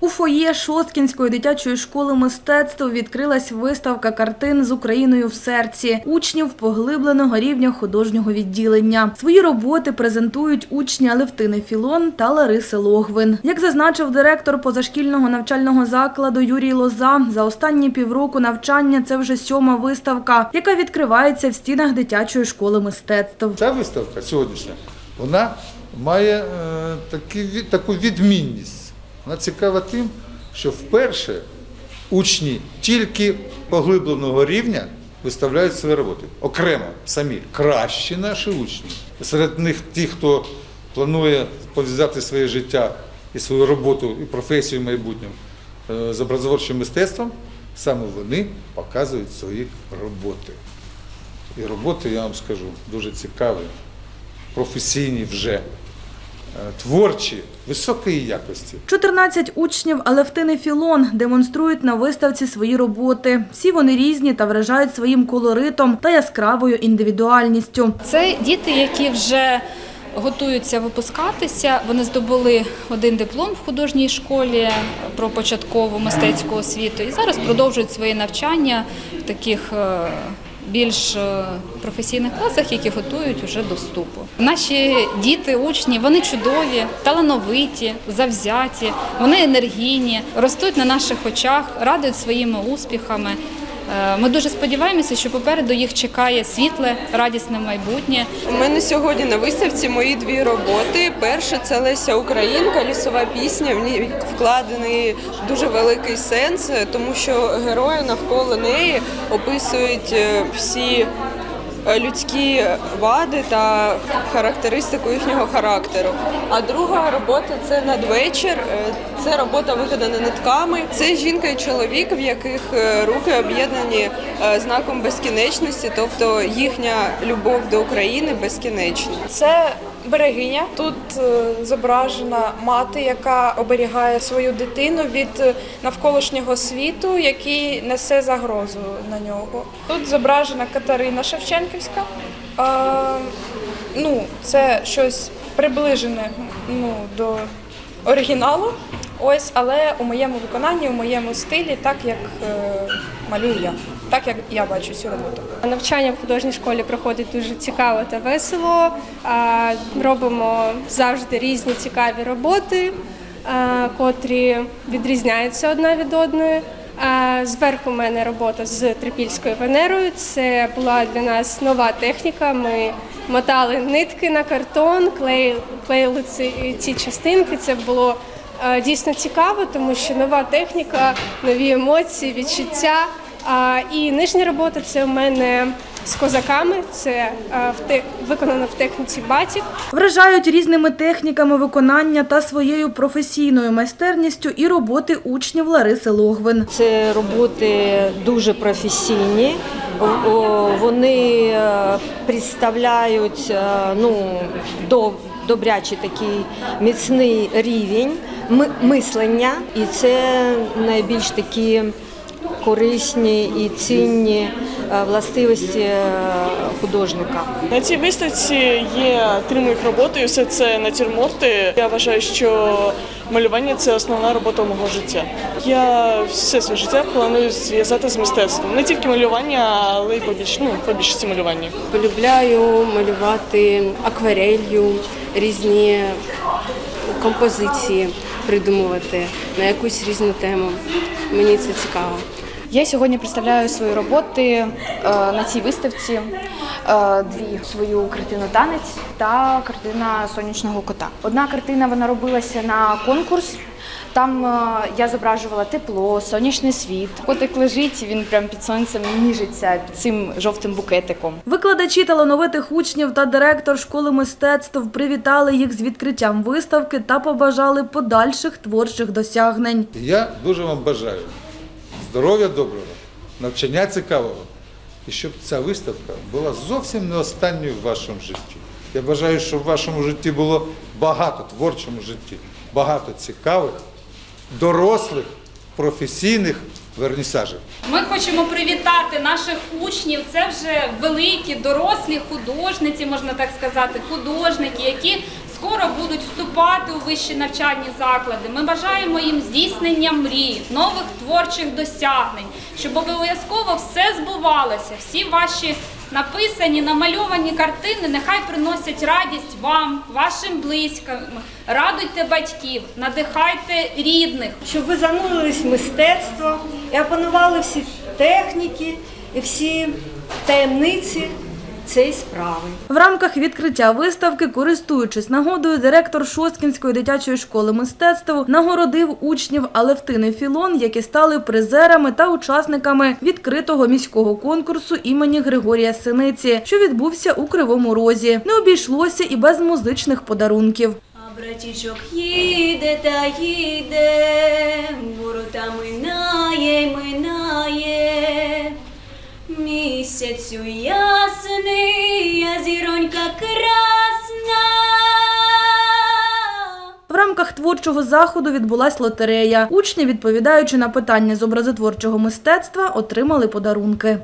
У фоє Шосткінської дитячої школи мистецтв відкрилась виставка картин з Україною в серці учнів поглибленого рівня художнього відділення. Свої роботи презентують учні Алевтини Філон та Лариси Логвин. Як зазначив директор позашкільного навчального закладу Юрій Лоза, за останні півроку навчання це вже сьома виставка, яка відкривається в стінах дитячої школи мистецтв. Ця виставка сьогоднішня, вона має е, таку відмінність. Вона цікава тим, що вперше учні тільки поглибленого рівня виставляють свої роботи. Окремо самі кращі наші учні. Серед них ті, хто планує пов'язати своє життя і свою роботу, і професію в майбутньому е, з образотворчим мистецтвом, саме вони показують свої роботи. І роботи, я вам скажу, дуже цікаві, професійні вже, творчі, високої якості. 14 учнів Алевтини Філон демонструють на виставці свої роботи. Всі вони різні та вражають своїм колоритом та яскравою індивідуальністю. Це діти, які вже готуються випускатися. Вони здобули один диплом в художній школі про початкову мистецьку освіту і зараз продовжують своє навчання в таких е, більш е, професійних класах, які готують уже до вступу. Наші діти, учні, вони чудові, талановиті, завзяті, вони енергійні, ростуть на наших очах, радують своїми успіхами. Е, Ми дуже сподіваємося, що попереду їх чекає світле, радісне майбутнє. У мене сьогодні на виставці мої дві роботи. Перша це Леся Українка, лісова пісня. В ній вкладений дуже великий сенс, тому що герої навколо неї описують е, всі людські вади та характеристику їхнього характеру. А друга робота це надвечір. Е, Це робота виконана нитками. Це жінка і чоловік, в яких е, руки об'єднані е, знаком безкінечності, тобто їхня любов до України безкінечна. Це берегиня. Тут е, зображена мати, яка оберігає свою дитину від е, навколишнього світу, який несе загрозу на нього. Тут зображена Катерина Шевченківська. Ну, це щось приближене ну, до оригіналу. Ось, але у моєму виконанні, у моєму стилі, так як е, малюю я, так як я бачу цю роботу. Навчання в художній школі проходить дуже цікаво та весело. Робимо завжди різні цікаві роботи, котрі відрізняються одна від одної. Зверху в мене робота з трипільською венерою. Це була для нас нова техніка. Ми мотали нитки на картон, клеїли, ці, частинки. Це було дійсно цікаво, тому що нова техніка, нові емоції, відчуття. А, і нижня робота це у мене з козаками. Це е, в те, виконано в техніці батік. Вражають різними техніками виконання та своєю професійною майстерністю і роботи учнів Лариси Логвин. Це роботи дуже професійні. Вони е, представляють е, ну, до- добрячий такий міцний рівень ми- мислення, і це найбільш такі корисні і цінні е, властивості е, художника. На цій виставці є три моїх роботи, і все це натюрморти. Я вважаю, що малювання це основна робота мого життя. Я все своє життя планую зв'язати з мистецтвом. Не тільки малювання, але й побільш, ну, по більшості малювання. Полюбляю малювати акварелью, різні композиції придумувати на якусь різну тему. Мені це цікаво. Я сьогодні представляю свої роботи е, на цій виставці. Е, дві свою картину танець та картина сонячного кота. Одна картина вона робилася на конкурс. Там е, я зображувала тепло, сонячний світ. Котик лежить, він прям під сонцем ніжиться під цим жовтим букетиком. Викладачі талановитих учнів та директор школи мистецтв привітали їх з відкриттям виставки та побажали подальших творчих досягнень. Я дуже вам бажаю здоров'я доброго, навчання цікавого, і щоб ця виставка була зовсім не останньою в вашому житті. Я бажаю, щоб в вашому житті було багато, творчому житті, багато цікавих, дорослих, професійних вернісажів. Ми хочемо привітати наших учнів. Це вже великі, дорослі художниці, можна так сказати, художники, які скоро будуть вступати у вищі навчальні заклади. Ми бажаємо їм здійснення мрій, нових творчих досягнень, щоб обов'язково все збувалося, всі ваші написані, намальовані картини нехай приносять радість вам, вашим близьким, радуйте батьків, надихайте рідних. Щоб ви занурились мистецтво і опанували всі техніки і всі таємниці цієї справи. В рамках відкриття виставки, користуючись нагодою, директор Шосткінської дитячої школи мистецтв нагородив учнів Алевтини Філон, які стали призерами та учасниками відкритого міського конкурсу імені Григорія Синиці, що відбувся у Кривому Розі. Не обійшлося і без музичних подарунків. А братічок їде та їде, ворота Місяцю ясний, я зіронька красна. В рамках творчого заходу відбулась лотерея. Учні, відповідаючи на питання з образотворчого мистецтва, отримали подарунки.